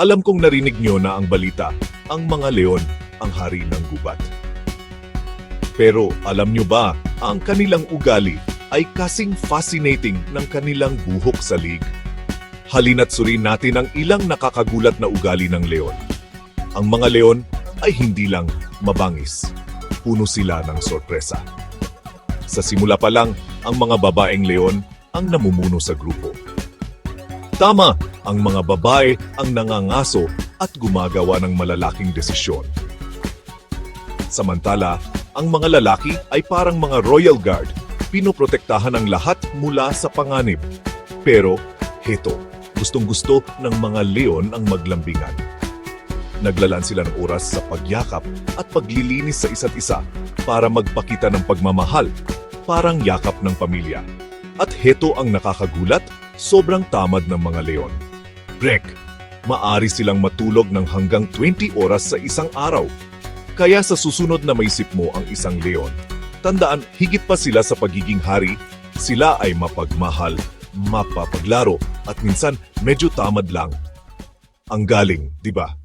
Alam kong narinig nyo na ang balita, ang mga leon ang hari ng gubat. Pero alam nyo ba, ang kanilang ugali ay kasing fascinating ng kanilang buhok sa lig. Halina't suriin natin ang ilang nakakagulat na ugali ng leon. Ang mga leon ay hindi lang mabangis. Puno sila ng sorpresa. Sa simula pa lang, ang mga babaeng leon ang namumuno sa grupo. Tama, ang mga babae ang nangangaso at gumagawa ng malalaking desisyon. Samantala, ang mga lalaki ay parang mga royal guard, pinoprotektahan ang lahat mula sa panganib. Pero, heto, gustong-gusto ng mga leon ang maglambingan. Naglalaan sila ng oras sa pagyakap at paglilinis sa isa't isa para magpakita ng pagmamahal, parang yakap ng pamilya. At heto ang nakakagulat, sobrang tamad ng mga leon. Brek, maari silang matulog ng hanggang 20 oras sa isang araw. Kaya sa susunod na maisip mo ang isang leon, tandaan higit pa sila sa pagiging hari, sila ay mapagmahal, mapapaglaro at minsan medyo tamad lang. Ang galing, di ba?